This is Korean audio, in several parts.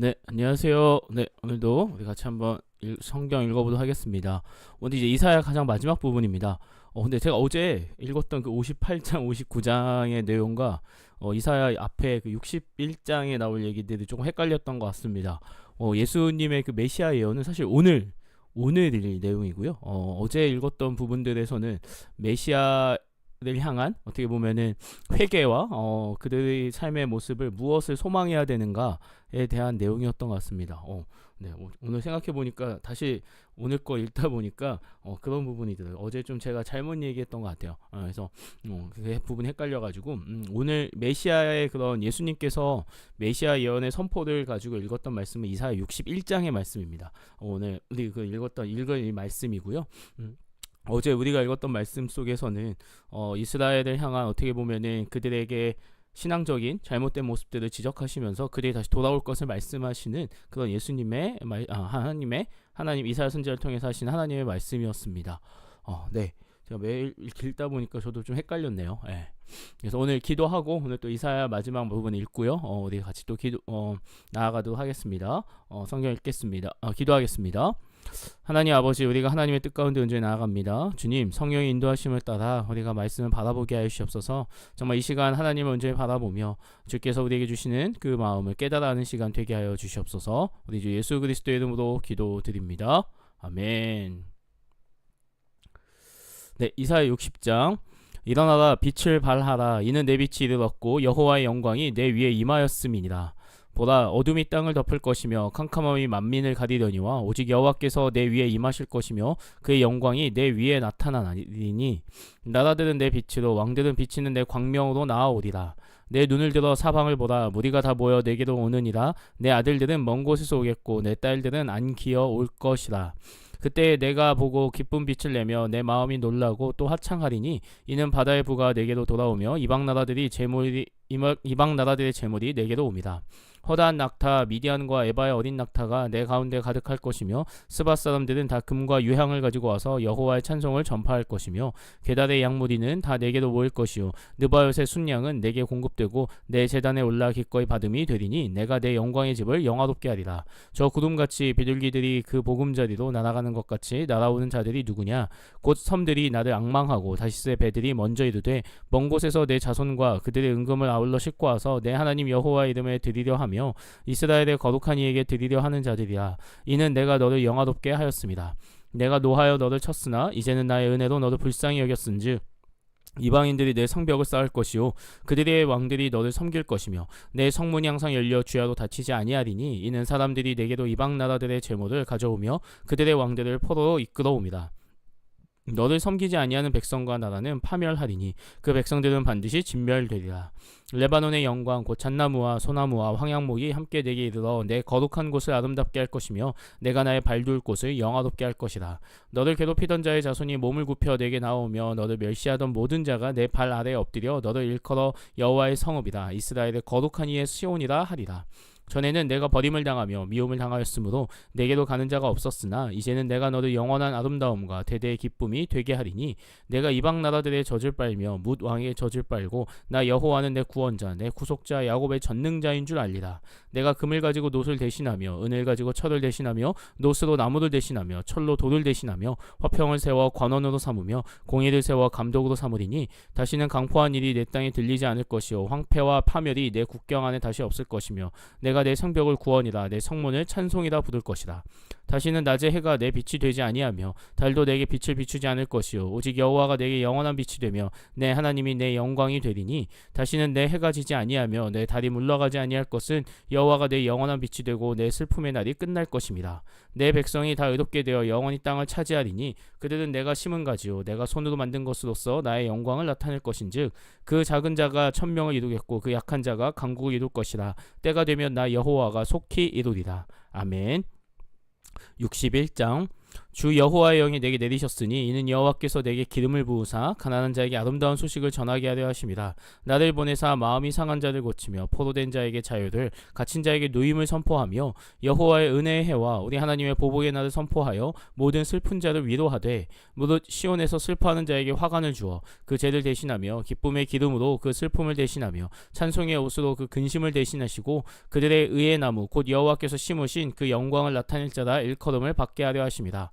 네, 안녕하세요. 네, 오늘도 우리 같이 한번 읽- 성경 읽어보도록 하겠습니다. 오늘 이제 이사야 가장 마지막 부분입니다. 어, 근데 제가 어제 읽었던 그 58장, 59장의 내용과 어, 이사야 앞에 그 61장에 나올 얘기들이 조금 헷갈렸던 것 같습니다. 어, 예수님의 그 메시아 예언은 사실 오늘 오늘 일 내용이고요. 어, 어제 읽었던 부분들에서는 메시아 를 향한 어떻게 보면은 회개와 어, 그들의 삶의 모습을 무엇을 소망해야 되는가에 대한 내용이었던 것 같습니다. 어, 네, 오- 오늘 생각해 보니까 다시 오늘 거 읽다 보니까 어, 그런 부분이 들어요. 어제 좀 제가 잘못 얘기했던 것 같아요. 어, 그래서 어, 그 부분이 헷갈려가지고 음, 오늘 메시아의 그런 예수님께서 메시아 예언의 선포를 가지고 읽었던 말씀은 이사야 61장의 말씀입니다. 어, 오늘 우리 그 읽었던 읽은 이 말씀이고요. 음, 어제 우리가 읽었던 말씀 속에서는 어, 이스라엘을 향한 어떻게 보면은 그들에게 신앙적인 잘못된 모습들을 지적하시면서 그들이 다시 돌아올 것을 말씀하시는 그런 예수님의 말, 아, 하나님의 하나님 이사야 선지자를 통해서 하신 하나님의 말씀이었습니다. 어, 네. 제가 매일 읽다 보니까 저도 좀 헷갈렸네요. 예. 그래서 오늘 기도하고 오늘 또 이사야 마지막 부분 읽고요. 어, 우리 같이 또 기도 어, 나아가도록 하겠습니다. 어, 성경 읽겠습니다. 어, 기도하겠습니다. 하나님 아버지 우리가 하나님의 뜻 가운데 온전히 나아갑니다. 주님 성령의 인도하심을 따라 우리가 말씀을 바라보게 하여 주시옵소서. 정말 이 시간 하나님을 온전히 바라보며 주께서 우리에게 주시는 그 마음을 깨달아하는 시간 되게 하여 주시옵소서. 우리 주 예수 그리스도의 이름으로 기도드립니다. 아멘. 네, 이사야 60장. 일어나라 빛을 발하라 이는 내 빛이 이르렀고 여호와의 영광이 내 위에 임하였음이니라. 보라 어둠이 땅을 덮을 것이며 캄캄함이 만민을 가리려니와 오직 여호와께서 내 위에 임하실 것이며 그의 영광이 내 위에 나타나리니 나라들은 내 빛으로 왕들은 비치는 내 광명으로 나아오리라. 내 눈을 들어 사방을 보라. 무리가 다 모여 내게로 오느니라. 내 아들들은 먼 곳에서 오겠고 내 딸들은 안 기어 올 것이라. 그때 내가 보고 기쁜 빛을 내며 내 마음이 놀라고 또 화창하리니 이는 바다의 부가 내게로 돌아오며 이방 나라들이 재물이 이방 나라들의 재물이 내게로 옵니다. 허다한 낙타 미디안과 에바의 어린 낙타가 내 가운데 가득할 것이며 스바 사람들은 다 금과 유향을 가지고 와서 여호와의 찬송을 전파할 것이며 게달의 양무리는 다 내게로 모일 것이요. 느바요의 순양은 내게 공급되고 내 재단에 올라 기꺼이 받음이 되리니 내가 내 영광의 집을 영화롭게 하리라. 저 구름같이 비둘기들이 그 보금자리로 날아가는 것 같이 날아오는 자들이 누구냐? 곧 섬들이 나를 악망하고 다시스의 배들이 먼저 이르되 먼 곳에서 내 자손과 그들의 은금을 아울러 싣고 와서 내 하나님 여호와의 이름에 드리려 하며 이스라엘의 거룩한 이에게 드리려 하는 자들이야 이는 내가 너를 영화롭게 하였습니다. 내가 노하여 너를 쳤으나 이제는 나의 은혜로 너를 불쌍히 여겼은즉 이방인들이 내 성벽을 쌓을 것이요 그들의 왕들이 너를 섬길 것이며 내 성문이 항상 열려 주야로 닫히지 아니하리니 이는 사람들이 내게로 이방 나라들의 재물을 가져오며 그들의 왕들을 포로로 이끌어옵니다 너를 섬기지 아니하는 백성과 나라는 파멸하리니 그 백성들은 반드시 진멸되리라. 레바논의 영광 곧 잣나무와 소나무와 황양목이 함께 내게 이르러 내 거룩한 곳을 아름답게 할 것이며 내가 나의 발둘 곳을 영화롭게 할 것이라. 너를 괴롭히던 자의 자손이 몸을 굽혀 내게 나오며 너를 멸시하던 모든 자가 내 발 아래에 엎드려 너를 일컬어 여호와의 성읍이라 이스라엘의 거룩한 이의 시온이라 하리라. 전에는 내가 버림을 당하며 미움을 당하였으므로 내게로 가는 자가 없었으나 이제는 내가 너를 영원한 아름다움과 대대의 기쁨이 되게 하리니 내가 이방 나라들의 젖을 빨며 뭇 왕의 젖을 빨고 나 여호와는 내 구원자 내 구속자 야곱의 전능자인 줄 알리라. 내가 금을 가지고 노를 대신하며 은을 가지고 철을 대신하며 노스로 나무를 대신하며 철로 돌을 대신하며 화평을 세워 관원으로 삼으며 공의를 세워 감독으로 삼으리니 다시는 강포한 일이 내 땅에 들리지 않을 것이요 황폐와 파멸이 내 국경 안에 다시 없을 것이며 내가 내 성벽을 구원이라 내 성문을 찬송이라 부를 것이라. 다시는 낮에 해가 내 빛이 되지 아니하며 달도 내게 빛을 비추지 않을 것이요. 오직 여호와가 내게 영원한 빛이 되며 내 하나님이 내 영광이 되리니 다시는 내 해가 지지 아니하며 내 달이 물러가지 아니할 것은 여호와가 내 영원한 빛이 되고 내 슬픔의 날이 끝날 것입니다. 내 백성이 다 의롭게 되어 영원히 땅을 차지하리니 그들은 내가 심은 가지요. 내가 손으로 만든 것으로서 나의 영광을 나타낼 것인즉 그 작은 자가 천명을 이루겠고 그 약한 자가 강국을 이룰 것이라. 때가 되면 나 여호와가 속히 이루리라. 아멘. 61장 주 여호와의 영이 내게 내리셨으니 이는 여호와께서 내게 기름을 부으사 가난한 자에게 아름다운 소식을 전하게 하려 하심이라 나를 보내사 마음이 상한 자를 고치며 포로된 자에게 자유를 갇힌 자에게 누임을 선포하며 여호와의 은혜의 해와 우리 하나님의 보복의 날을 선포하여 모든 슬픈 자를 위로하되 무릇 시온에서 슬퍼하는 자에게 화관을 주어 그 죄를 대신하며 기쁨의 기름으로 그 슬픔을 대신하며 찬송의 옷으로 그 근심을 대신하시고 그들의 의의 나무 곧 여호와께서 심으신 그 영광을 나타낼 자라 일컬음을 받게 하려 하심이다.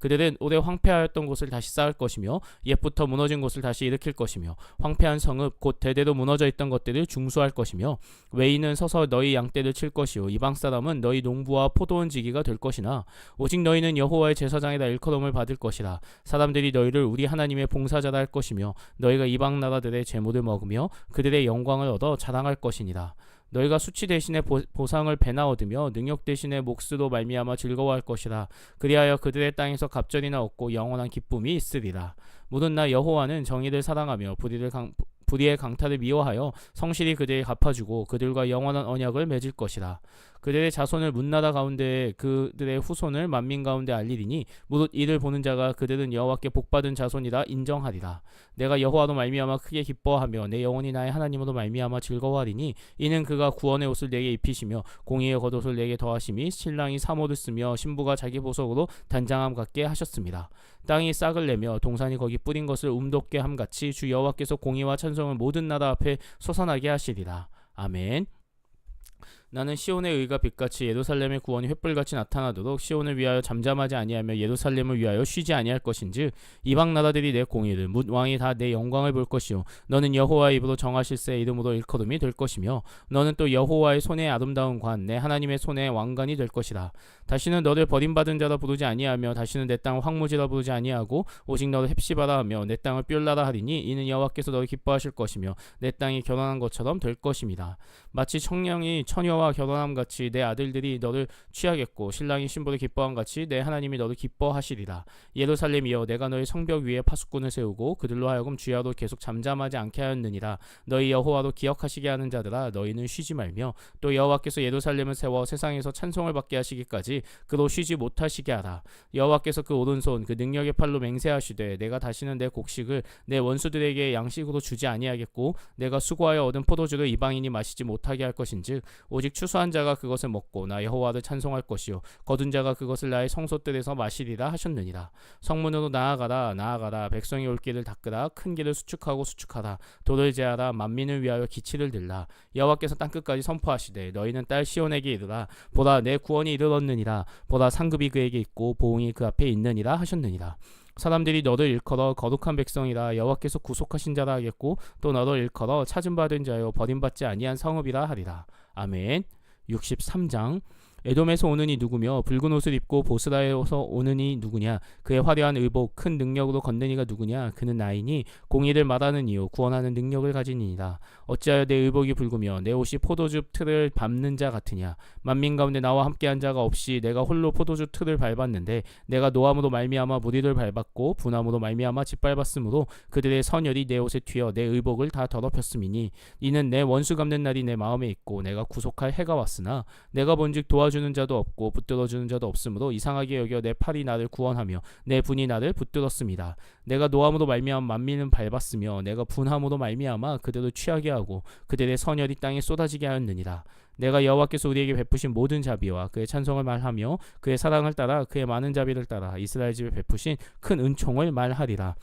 그들은 오래 황폐하였던 곳을 다시 쌓을 것이며 옛부터 무너진 곳을 다시 일으킬 것이며 황폐한 성읍 곧 대대로 무너져 있던 것들을 중수할 것이며 외인은 서서 너희 양떼를 칠 것이요 이방 사람은 너희 농부와 포도원 지기가 될 것이나 오직 너희는 여호와의 제사장이다 일컬음을 받을 것이라 사람들이 너희를 우리 하나님의 봉사자라 할 것이며 너희가 이방 나라들의 재물을 먹으며 그들의 영광을 얻어 자랑할 것이니라. 너희가 수치 대신에 보, 보상을 배나 얻으며 능력 대신에 몫으로 말미암아 즐거워할 것이라. 그리하여 그들의 땅에서 갑절이나 얻고 영원한 기쁨이 있으리라. 모든 나 여호와는 정의를 사랑하며 불의를 강, 불의의 강탈을 미워하여 성실히 그들에게 갚아주고 그들과 영원한 언약을 맺을 것이라 그들의 자손을 문나라 가운데 그들의 후손을 만민 가운데 알리리니 무릇 이를 보는 자가 그들은 여호와께 복받은 자손이라 인정하리라. 내가 여호와로 말미암아 크게 기뻐하며 내 영혼이 나의 하나님으로 말미암아 즐거워하리니 이는 그가 구원의 옷을 내게 입히시며 공의의 겉옷을 내게 더하심이 신랑이 사모를 쓰며 신부가 자기 보석으로 단장함 같게 하셨습니다. 땅이 싹을 내며 동산이 거기 뿌린 것을 움돋게 함같이 주 여호와께서 공의와 찬송을 모든 나라 앞에 솟아나게 하시리라. 아멘 나는 시온의 의가 빛같이 예루살렘의 구원이 횃불같이 나타나도록 시온을 위하여 잠잠하지 아니하며 예루살렘을 위하여 쉬지 아니할 것인즉 이방 나라들이 내 공의를 묻 왕이 다 내 영광을 볼 것이요. 너는 여호와의 입으로 정하실새 이름으로 일컬음이 될 것이며 너는 또 여호와의 손에 아름다운 관 내 하나님의 손에 왕관이 될 것이라. 다시는 너를 버림받은 자라 부르지 아니하며 다시는 내 땅을 황무지라 부르지 아니하고 오직 너를 헵시바라 하며 내 땅을 뼈라라 하리니 이는 여호와께서 너를 기뻐하실 것이며 내 땅이 결혼한 것처럼 될 것입니다. 마치 청령이 처녀와 결혼함 같이 내 아들들이 너를 취하겠고 신랑이 신부를 기뻐함 같이 내 하나님이 너를 기뻐하시리라. 예루살렘이여 내가 너희 성벽 위에 파수꾼을 세우고 그들로 하여금 주야로 계속 잠잠하지 않게 하였느니라. 너희 여호와로 기억하시게 하는 자들아 너희는 쉬지 말며 또 여호와께서 예루살렘을 세워 세상에서 찬송을 받게 하시기까지 그로 쉬지 못하시게 하라. 여호와께서 그 오른손 그 능력의 팔로 맹세하시되 내가 다시는 내 곡식을 내 원수들에게 양식으로 주지 아니하겠고 내가 수고하여 얻은 포도주를 이방인이 마시지 못하게 할 것인즉 오직 추수한 자가 그것을 먹고 나 여호와를 찬송할 것이요. 거둔 자가 그것을 나의 성소들에서 마시리라 하셨느니라. 성문으로 나아가라 나아가라. 백성이 올 길을 닦으라. 큰 길을 수축하고 수축하라. 돌을 제하라. 만민을 위하여 기치를 들라. 여호와께서 땅 끝까지 선포하시되 너희는 딸 시온에게 이르라. 보라 내 구원이 이르렀느니라. 보라 상급이 그에게 있고 보응이 그 앞에 있느니라 하셨느니라. 사람들이 너를 일컬어 거룩한 백성이라 여호와께서 구속하신 자라 하겠고 또 너를 일컬어 찾은 받은 자요. 버림받지 아니한 성읍이라 하리라 아멘. 63장 에돔에서 오는 이 누구며 붉은 옷을 입고 보스라에서 오는 이 누구냐? 그의 화려한 의복 큰 능력으로 걷는 이가 누구냐? 그는 나이니 공의를 말하는 이요 구원하는 능력을 가진 이니라 어찌하여 내 의복이 붉으며 내 옷이 포도주 틀을 밟는 자 같으냐? 만민 가운데 나와 함께한 자가 없이 내가 홀로 포도주 틀을 밟았는데 내가 노함으로 말미암아 무리를 밟았고 분함으로 말미암아 짓밟았으므로 그들의 선열이 내 옷에 튀어 내 의복을 다 더럽혔음이니 이는 내 원수 갚는 날이 내 마음에 있고 내가 구속할 해가 왔으나 내가 본즉 도와 주는 자도 없고 붙들어주는 자도 없으므로 이상하게 여겨 내 팔이 나를 구원하며 내 분이 나를 붙들었습니다. 내가 노함으로 말미암아 만민은 밟았으며 내가 분함으로 말미암아 그들을 취하게 하고 그들의 선열이 땅에 쏟아지게 하였느니라. 내가 여호와께서 우리에게 베푸신 모든 자비와 그의 찬송을 말하며 그의 사랑을 따라 그의 많은 자비를 따라 이스라엘 집에 베푸신 큰 은총을 말하리라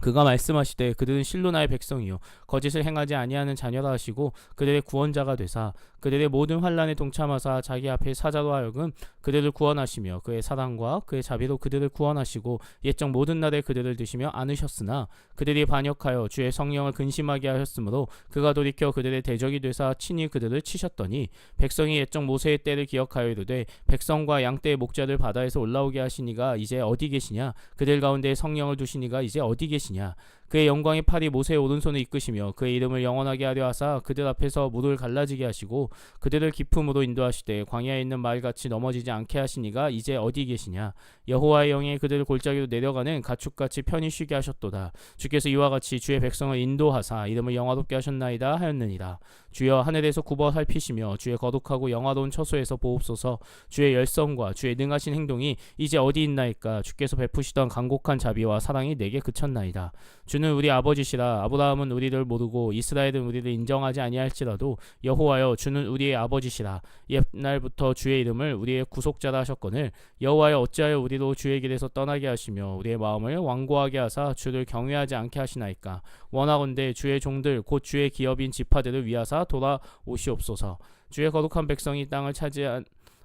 그가 말씀하시되 그들은 실로 나의 백성이요. 거짓을 행하지 아니하는 자녀라 하시고 그들의 구원자가 되사 그들의 모든 환란에 동참하사 자기 앞에 사자로 하여금 그들을 구원하시며 그의 사랑과 그의 자비로 그들을 구원하시고 옛적 모든 날에 그들을 드시며 안으셨으나 그들이 반역하여 주의 성령을 근심하게 하였으므로 그가 돌이켜 그들의 대적이 되사 친히 그들을 치셨더니 백성이 옛적 모세의 때를 기억하여 이르되 백성과 양떼의 목자들 바다에서 올라오게 하시니가 이제 어디 계시냐? 그들 가운데 성령을 두시니가 이제 어디 계시냐 是年 그의 영광의 팔이 모세의 오른손을 이끄시며 그의 이름을 영원하게 하려 하사 그들 앞에서 물을 갈라지게 하시고 그들을 깊음으로 인도하시되 광야에 있는 말같이 넘어지지 않게 하시니가 이제 어디 계시냐? 여호와의 영이 그들을 골짜기로 내려가는 가축같이 편히 쉬게 하셨도다. 주께서 이와 같이 주의 백성을 인도하사 이름을 영화롭게 하셨나이다 하였느니라. 주여 하늘에서 굽어 살피시며 주의 거룩하고 영화로운 처소에서 보옵소서. 주의 열성과 주의 능하신 행동이 이제 어디 있나이까? 주께서 베푸시던 간곡한 자비와 사랑이 내게 그쳤나이다. 주는 우리 아버지시라 아브라함은 우리를 모르고 이스라엘은 우리를 인정하지 아니할지라도 여호와여 주는 우리의 아버지시라. 옛날부터 주의 이름을 우리의 구속자라 하셨거늘 여호와여 어찌하여 우리로 주의 길에서 떠나게 하시며 우리의 마음을 완고하게 하사 주를 경외하지 않게 하시나이까? 원하건대 주의 종들 곧 주의 기업인 지파들을 위하사 돌아오시옵소서. 주의 거룩한 백성이 땅을 차지한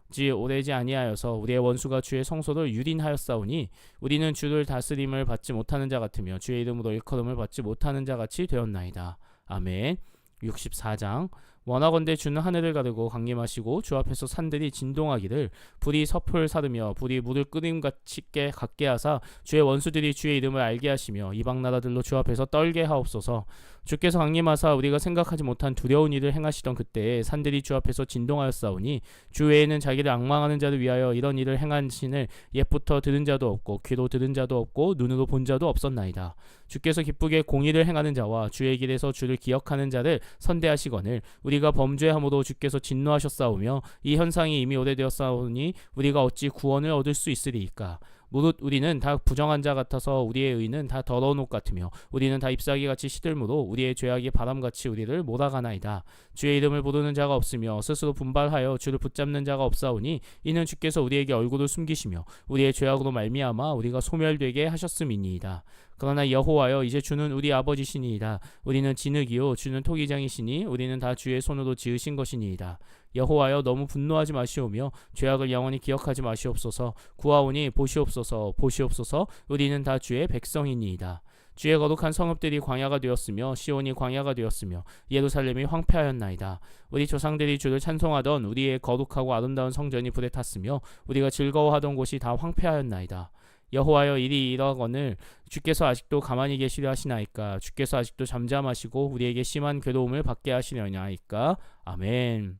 지 오래지 아니하여서 우리의 원수가 주의 성소를 유린하였사오니 우리는 주를 다스림을 받지 못하는 자 같으며 주의 이름으로 일컬음을 받지 못하는 자 같이 되었나이다. 아멘. 64장 원하건대 주는 하늘을 가르고 강림하시고 주 앞에서 산들이 진동하기를 불이 섭을 사르며 불이 물을 끓임같이 깨 갖게 하사 주의 원수들이 주의 이름을 알게 하시며 이방 나라들로 주 앞에서 떨게 하옵소서 주께서 강림하사 우리가 생각하지 못한 두려운 일을 행하시던 그때에 산들이 주 앞에서 진동하였사오니 주 외에는 자기를 악망하는 자를 위하여 이런 일을 행한 신을 옛부터 들은 자도 없고 귀로 들은 자도 없고 눈으로 본 자도 없었나이다. 주께서 기쁘게 공의를 행하는 자와 주의 길에서 주를 기억하는 자를 선대하시거늘 우리가 범죄함으로 주께서 진노하셨사오며 이 현상이 이미 오래되었사오니 우리가 어찌 구원을 얻을 수 있으리이까 무릇 우리는 다 부정한 자 같아서 우리의 의는 다 더러운 옷 같으며 우리는 다 잎사귀 같이 시들므로 우리의 죄악이 바람같이 우리를 몰아가나이다. 주의 이름을 부르는 자가 없으며 스스로 분발하여 주를 붙잡는 자가 없사오니 이는 주께서 우리에게 얼굴을 숨기시며 우리의 죄악으로 말미암아 우리가 소멸되게 하셨음이니이다 그러나 여호와여 이제 주는 우리 아버지시니이다. 우리는 진흙이요 주는 토기장이시니 우리는 다 주의 손으로 지으신 것이니이다. 여호와여 너무 분노하지 마시오며 죄악을 영원히 기억하지 마시옵소서. 구하오니 보시옵소서 보시옵소서. 우리는 다 주의 백성이니이다. 주의 거룩한 성읍들이 광야가 되었으며 시온이 광야가 되었으며 예루살렘이 황폐하였나이다. 우리 조상들이 주를 찬송하던 우리의 거룩하고 아름다운 성전이 불에 탔으며 우리가 즐거워하던 곳이 다 황폐하였나이다. 여호와여 이리 이러거늘 주께서 아직도 가만히 계시려 하시나이까? 주께서 아직도 잠잠하시고 우리에게 심한 괴로움을 받게 하시려나이까? 아멘.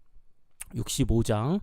65장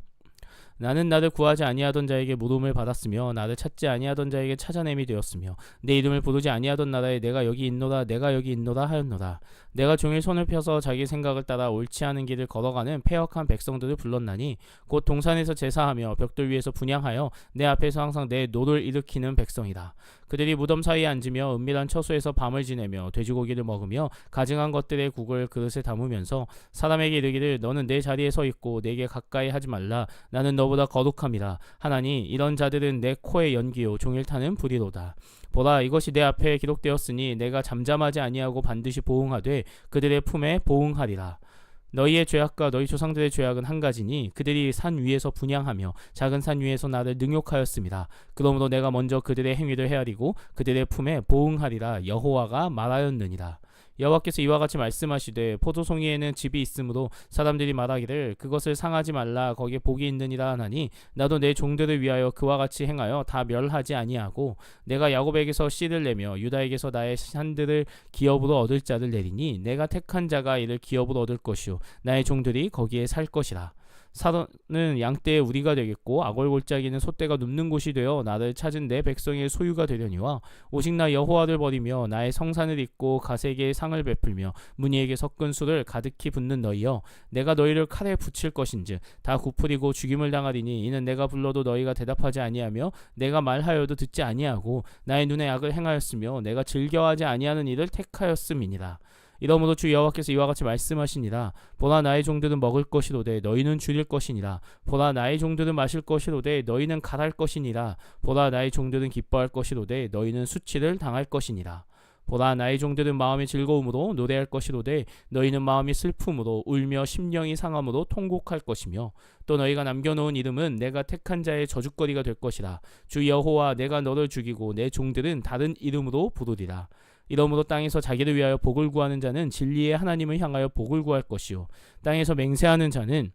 나는 나를 구하지 아니하던 자에게 물음을 받았으며 나를 찾지 아니하던 자에게 찾아냄이 되었으며 내 이름을 부르지 아니하던 나라에 내가 여기 있노라 내가 여기 있노라 하였노라. 내가 종일 손을 펴서 자기 생각을 따라 옳지 않은 길을 걸어가는 폐역한 백성들을 불렀나니 곧 동산에서 제사하며 벽돌 위에서 분양하여 내 앞에서 항상 내 노를 일으키는 백성이다 그들이 무덤 사이에 앉으며 은밀한 처소에서 밤을 지내며 돼지고기를 먹으며 가증한 것들의 국을 그릇에 담으면서 사람에게 이르기를 너는 내 자리에 서 있고 내게 가까이 하지 말라. 나는 너보다 거룩함이라. 하나니 이런 자들은 내 코에 연기요. 종일 타는 불이로다. 보라 이것이 내 앞에 기록되었으니 내가 잠잠하지 아니하고 반드시 보응하되 그들의 품에 보응하리라 너희의 죄악과 너희 조상들의 죄악은 한 가지니 그들이 산 위에서 분양하며 작은 산 위에서 나를 능욕하였습니다. 그러므로 내가 먼저 그들의 행위를 헤아리고 그들의 품에 보응하리라 여호와가 말하였느니라. 여호와께서 이와 같이 말씀하시되 포도송이에는 집이 있으므로 사람들이 말하기를 그것을 상하지 말라 거기에 복이 있느니라 하나니 나도 내 종들을 위하여 그와 같이 행하여 다 멸하지 아니하고 내가 야곱에게서 씨를 내며 유다에게서 나의 산들을 기업으로 얻을 자를 내리니 내가 택한 자가 이를 기업으로 얻을 것이요 나의 종들이 거기에 살 것이라 사도는 양떼의 우리가 되겠고 악월 골짜기는 소떼가 눕는 곳이 되어 나를 찾은 내 백성의 소유가 되려니와 오직 나 여호와를 버리며 나의 성산을 잇고 가세게의 상을 베풀며 무니에게 섞은 술을 가득히 붓는 너희여 내가 너희를 칼에 붙일 것인즉 다 굽으리고 죽임을 당하리니 이는 내가 불러도 너희가 대답하지 아니하며 내가 말하여도 듣지 아니하고 나의 눈에 악을 행하였으며 내가 즐겨하지 아니하는 일을 택하였음이니라 이러므로 주 여호와께서 이와 같이 말씀하시니라. 보라 나의 종들은 먹을 것이로되 너희는 줄일 것이니라. 보라 나의 종들은 마실 것이로되 너희는 갈할 것이니라. 보라 나의 종들은 기뻐할 것이로되 너희는 수치를 당할 것이니라. 보라 나의 종들은 마음이 즐거움으로 노래할 것이로되 너희는 마음이 슬픔으로 울며 심령이 상함으로 통곡할 것이며 또 너희가 남겨놓은 이름은 내가 택한 자의 저주거리가 될 것이라. 주 여호와 내가 너를 죽이고 내 종들은 다른 이름으로 부르리라 이러므로 땅에서 자기를 위하여 복을 구하는 자는 진리의 하나님을 향하여 복을 구할 것이요 땅에서 맹세하는 자는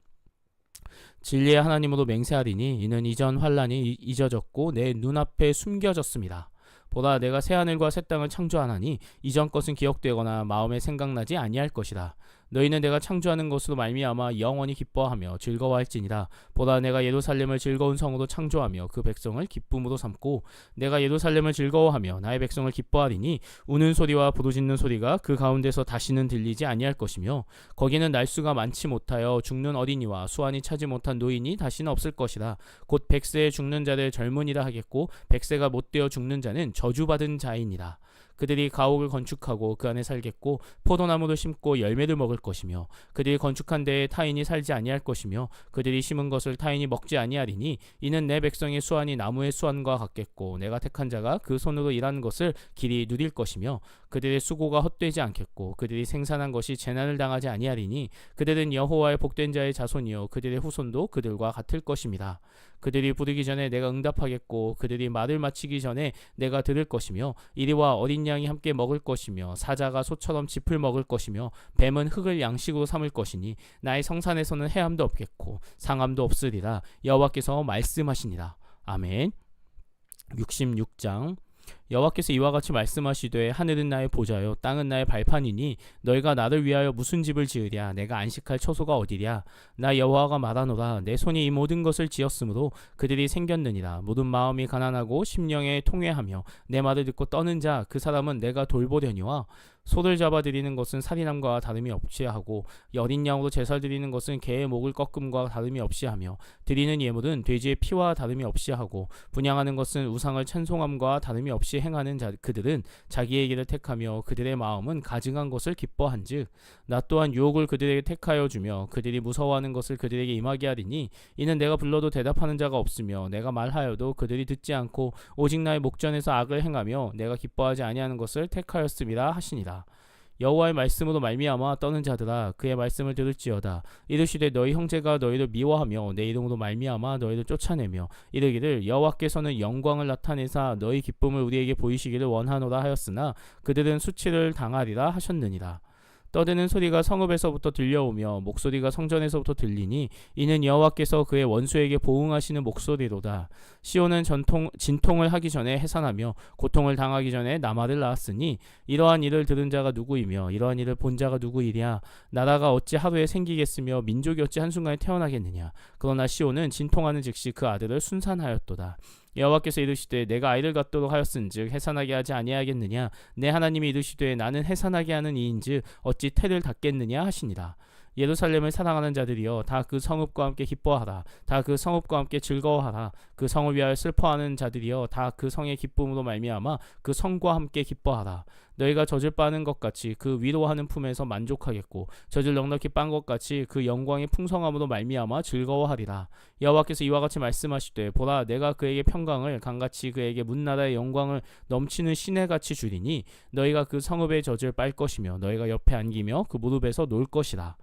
진리의 하나님으로 맹세하리니 이는 이전 환란이 잊어졌고 내 눈앞에 숨겨졌습니다. 보다 내가 새 하늘과 새 땅을 창조하나니 이전 것은 기억되거나 마음에 생각나지 아니할 것이다. 너희는 내가 창조하는 것으로 말미암아 영원히 기뻐하며 즐거워할지니라. 보다 내가 예루살렘을 즐거운 성으로 창조하며 그 백성을 기쁨으로 삼고 내가 예루살렘을 즐거워하며 나의 백성을 기뻐하리니 우는 소리와 부르짖는 소리가 그 가운데서 다시는 들리지 아니할 것이며 거기는 날수가 많지 못하여 죽는 어린이와 수완이 차지 못한 노인이 다시는 없을 것이라. 곧 백세에 죽는 자들 젊은이라 하겠고 백세가 못되어 죽는 자는 저주받은 자이니라. 그들이 가옥을 건축하고 그 안에 살겠고 포도나무를 심고 열매를 먹을 것이며 그들이 건축한 데에 타인이 살지 아니할 것이며 그들이 심은 것을 타인이 먹지 아니하리니 이는 내 백성의 수완이 나무의 수완과 같겠고 내가 택한 자가 그 손으로 일하는 것을 길이 누릴 것이며 그들의 수고가 헛되지 않겠고 그들이 생산한 것이 재난을 당하지 아니하리니 그들은 여호와의 복된 자의 자손이요 그들의 후손도 그들과 같을 것입니다. 그들이 부르기 전에 내가 응답하겠고 그들이 말을 마치기 전에 내가 들을 것이며 이리와 어린 양이 함께 먹을 것이며 사자가 소처럼 짚을 먹을 것이며 뱀은 흙을 양식으로 삼을 것이니 나의 성산에서는 해함도 없겠고 상함도 없으리라 여호와께서 말씀하시니라. 아멘. 66장 여호와께서 이와 같이 말씀하시되 하늘은 나의 보좌요 땅은 나의 발판이니 너희가 나를 위하여 무슨 집을 지으랴? 내가 안식할 처소가 어디랴? 나 여호와가 말하노라. 내 손이 이 모든 것을 지었으므로 그들이 생겼느니라. 모든 마음이 가난하고 심령에 통회하며 내 말을 듣고 떠는 자 그 사람은 내가 돌보려니와 소를 잡아 드리는 것은 살인함과 다름이 없이 하고 여린 양으로 제사 드리는 것은 개의 목을 꺾음과 다름이 없이 하며 드리는 예물은 돼지의 피와 다름이 없이 하고 분양하는 것은 우상을 찬송함과 다름이 없이 행하는 자 그들은 자기의 길을 택하며 그들의 마음은 가증한 것을 기뻐한즉 나 또한 유혹을 그들에게 택하여 주며 그들이 무서워하는 것을 그들에게 임하게 하리니 이는 내가 불러도 대답하는 자가 없으며 내가 말하여도 그들이 듣지 않고 오직 나의 목전에서 악을 행하며 내가 기뻐하지 아니하는 것을 택하였음이라 하시니라 여호와의 말씀으로 말미암아 떠는 자들아 그의 말씀을 들을지어다. 이르시되 너희 형제가 너희를 미워하며 내 이름으로 말미암아 너희를 쫓아내며 이르기를 여호와께서는 영광을 나타내사 너희 기쁨을 우리에게 보이시기를 원하노라 하였으나 그들은 수치를 당하리라 하셨느니라 떠드는 소리가 성읍에서부터 들려오며 목소리가 성전에서부터 들리니 이는 여호와께서 그의 원수에게 보응하시는 목소리로다. 시온은 전통 진통을 하기 전에 해산하며 고통을 당하기 전에 남아를 낳았으니 이러한 일을 들은 자가 누구이며 이러한 일을 본 자가 누구이랴 나라가 어찌 하루에 생기겠으며 민족이 어찌 한순간에 태어나겠느냐 그러나 시온은 진통하는 즉시 그 아들을 순산하였도다. 여호와께서 이르시되 내가 아이를 갖도록 하였은즉 해산하게 하지 아니하겠느냐? 내 하나님이 이르시되 나는 해산하게 하는 이인즉 어찌 태를 닫겠느냐 하시니라 예루살렘을 사랑하는 자들이여 다 그 성읍과 함께 기뻐하라. 다 그 성읍과 함께 즐거워하라. 그 성을 위하여 슬퍼하는 자들이여 다 그 성의 기쁨으로 말미암아 그 성과 함께 기뻐하라. 너희가 젖을 빠는 것 같이 그 위로하는 품에서 만족하겠고 젖을 넉넉히 빤 것 같이 그 영광의 풍성함으로 말미암아 즐거워하리라. 여호와께서 이와 같이 말씀하시되 보라 내가 그에게 평강을 강같이 그에게 문나라의 영광을 넘치는 시내같이 주리니 너희가 그 성읍의 젖을 빨 것이며 너희가 옆에 안기며 그 무릎에서 놀 것이라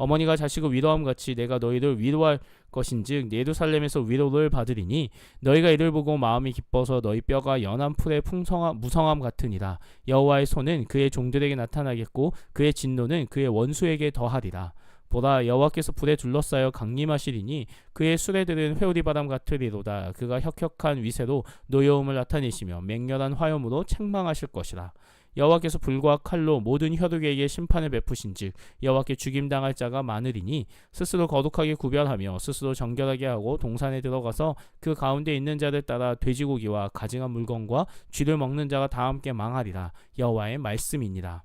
어머니가 자식을 위로함 같이 내가 너희를 위로할 것인즉 예루살렘에서 위로를 받으리니 너희가 이를 보고 마음이 기뻐서 너희 뼈가 연한 풀의 풍성함 무성함 같으니라. 여호와의 손은 그의 종들에게 나타나겠고 그의 진노는 그의 원수에게 더하리라. 보라 여호와께서 불에 둘러싸여 강림하시리니 그의 수레들은 회오리 바람 같으리로다. 그가 혁혁한 위세로 노여움을 나타내시며 맹렬한 화염으로 책망하실 것이라 여호와께서 불과 칼로 모든 혈육에게 심판을 베푸신즉 여호와께 죽임 당할 자가 많으리니 스스로 거룩하게 구별하며 스스로 정결하게 하고 동산에 들어가서 그 가운데 있는 자들 따라 돼지고기와 가증한 물건과 쥐를 먹는 자가 다 함께 망하리라. 여호와의 말씀이니라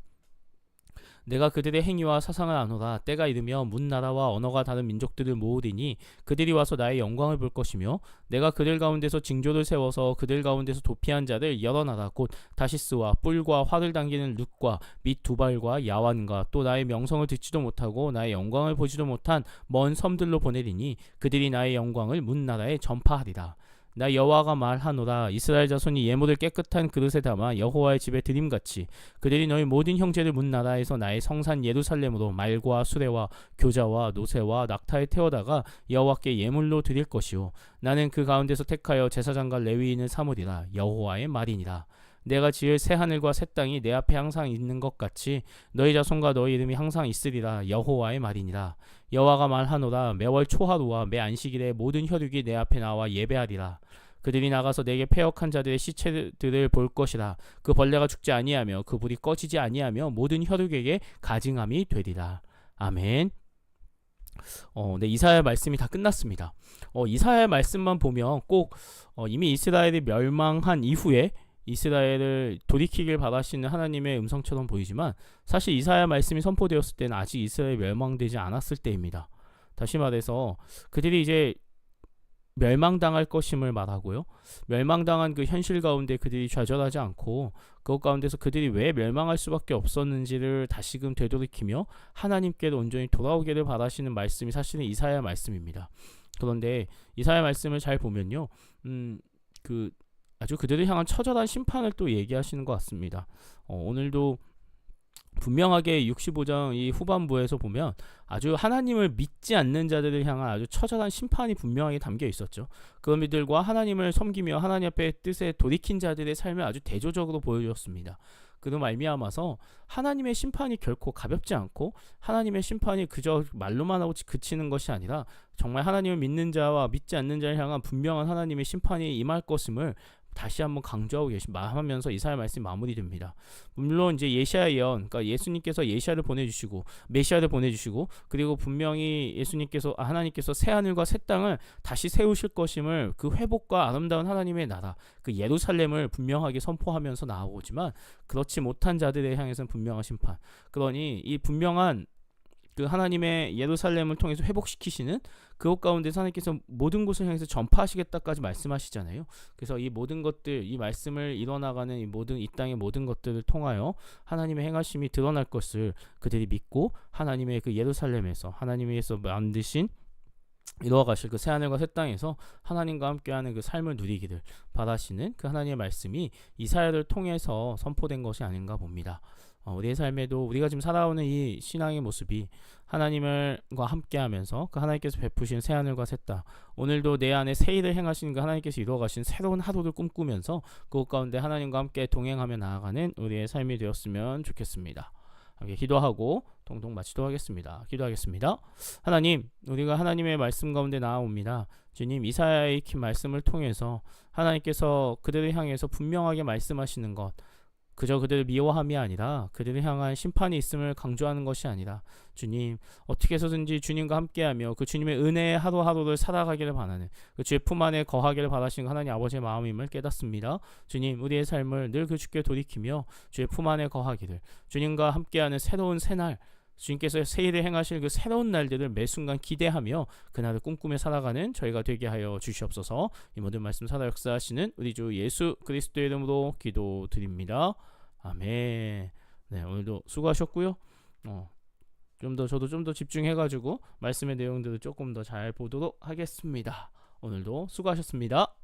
내가 그들의 행위와 사상을 아노라. 때가 이르며 문 나라와 언어가 다른 민족들을 모으리니 그들이 와서 나의 영광을 볼 것이며 내가 그들 가운데서 징조를 세워서 그들 가운데서 도피한 자들 여러 나라. 곧 다시스와 뿔과 활을 당기는 룻과 및 두발과 야완과 또 나의 명성을 듣지도 못하고 나의 영광을 보지도 못한 먼 섬들로 보내리니 그들이 나의 영광을 문 나라에 전파하리라 나 여호와가 말하노라. 이스라엘 자손이 예물을 깨끗한 그릇에 담아 여호와의 집에 드림같이 그들이 너희 모든 형제를 문 나라에서 나의 성산 예루살렘으로 말과 수레와 교자와 노새와 낙타에 태워다가 여호와께 예물로 드릴 것이요 나는 그 가운데서 택하여 제사장과 레위인을 삼으리라. 여호와의 말이니라 내가 지을 새 하늘과 새 땅이 내 앞에 항상 있는 것 같이 너희 자손과 너희 이름이 항상 있으리라. 여호와의 말이니라. 여호와가 말하노라. 매월 초하루와 매 안식일에 모든 혈육이 내 앞에 나와 예배하리라. 그들이 나가서 내게 패역한 자들의 시체들을 볼 것이라. 그 벌레가 죽지 아니하며 그 불이 꺼지지 아니하며 모든 혈육에게 가증함이 되리라. 아멘. 어, 네 이사야 말씀이 다 끝났습니다. 어, 이사야 말씀만 보면 꼭 어, 이미 이스라엘이 멸망한 이후에 이스라엘을 돌이키길 바라시는 하나님의 음성처럼 보이지만 사실 이사야 말씀이 선포되었을 때는 아직 이스라엘이 멸망되지 않았을 때입니다. 다시 말해서 그들이 이제 멸망당할 것임을 말하고요. 멸망당한 그 현실 가운데 그들이 좌절하지 않고 그것 가운데서 그들이 왜 멸망할 수밖에 없었는지를 다시금 되돌이키며 하나님께로 온전히 돌아오기를 바라시는 말씀이 사실은 이사야 말씀입니다. 그런데 이사야 말씀을 잘 보면요. 음, 그 아주 그들을 향한 처절한 심판을 또 얘기하시는 것 같습니다. 어, 오늘도 분명하게 65장 이 후반부에서 보면 아주 하나님을 믿지 않는 자들을 향한 아주 처절한 심판이 분명하게 담겨 있었죠. 그런 이들과 하나님을 섬기며 하나님 앞에 뜻에 돌이킨 자들의 삶을 아주 대조적으로 보여주었습니다. 그로 말미암아서 하나님의 심판이 결코 가볍지 않고 하나님의 심판이 그저 말로만 하고 그치는 것이 아니라 정말 하나님을 믿는 자와 믿지 않는 자를 향한 분명한 하나님의 심판이 임할 것임을 다시 한번 강조하고 계시 하면서 이사야 말씀이 마무리됩니다. 물론 이제 예시야 예언, 그러니까 예수님께서 예시야를 보내주시고 메시아를 보내주시고 그리고 분명히 예수님께서 아, 하나님께서 새 하늘과 새 땅을 다시 세우실 것임을 그 회복과 아름다운 하나님의 나라, 그 예루살렘을 분명하게 선포하면서 나아오지만 그렇지 못한 자들에 향해서는 분명한 심판. 그러니 이 분명한 그 하나님의 예루살렘을 통해서 회복시키시는 그것 가운데 하나님께서 모든 곳을 향해서 전파하시겠다까지 말씀하시잖아요. 그래서 이 모든 것들, 이 말씀을 이뤄나가는 이 모든 이 땅의 모든 것들을 통하여 하나님의 행하심이 드러날 것을 그들이 믿고 하나님의 그 예루살렘에서 하나님께서 만드신 이루어 가실 그 새하늘과 새 땅에서 하나님과 함께하는 그 삶을 누리기를 바라시는 그 하나님의 말씀이 이사야를 통해서 선포된 것이 아닌가 봅니다. 어, 우리의 삶에도 우리가 지금 살아오는 이 신앙의 모습이 하나님과 함께하면서 그 하나님께서 베푸신 새 하늘과 새 땅, 오늘도 내 안에 새 일을 행하시는 그 하나님께서 이루어가신 새로운 하루를 꿈꾸면서 그것 가운데 하나님과 함께 동행하며 나아가는 우리의 삶이 되었으면 좋겠습니다. 기도하고 동동 마치도록 하겠습니다. 기도하겠습니다. 하나님, 우리가 하나님의 말씀 가운데 나아옵니다. 주님, 이사야의 긴 말씀을 통해서 하나님께서 그들을 향해서 분명하게 말씀하시는 것, 그저 그들을 미워함이 아니라 그들을 향한 심판이 있음을 강조하는 것이 아니라 주님 어떻게 해서든지 주님과 함께하며 그 주님의 은혜의 하루하루를 살아가기를 바라는 그 주의 품 안에 거하기를 바라시는 하나님 아버지의 마음임을 깨닫습니다. 주님 우리의 삶을 늘 그 주께 돌이키며 주의 품 안에 거하기를 주님과 함께하는 새로운 새날 주님께서 새 일을 행하실 그 새로운 날들을 매 순간 기대하며 그날을 꿈꾸며 살아가는 저희가 되게 하여 주시옵소서. 이 모든 말씀 살아 역사하시는 우리 주 예수 그리스도의 이름으로 기도드립니다. 아멘. 네, 오늘도 수고하셨고요. 어, 좀 더 저도 좀 더 집중해가지고 말씀의 내용들을 조금 더 잘 보도록 하겠습니다. 오늘도 수고하셨습니다.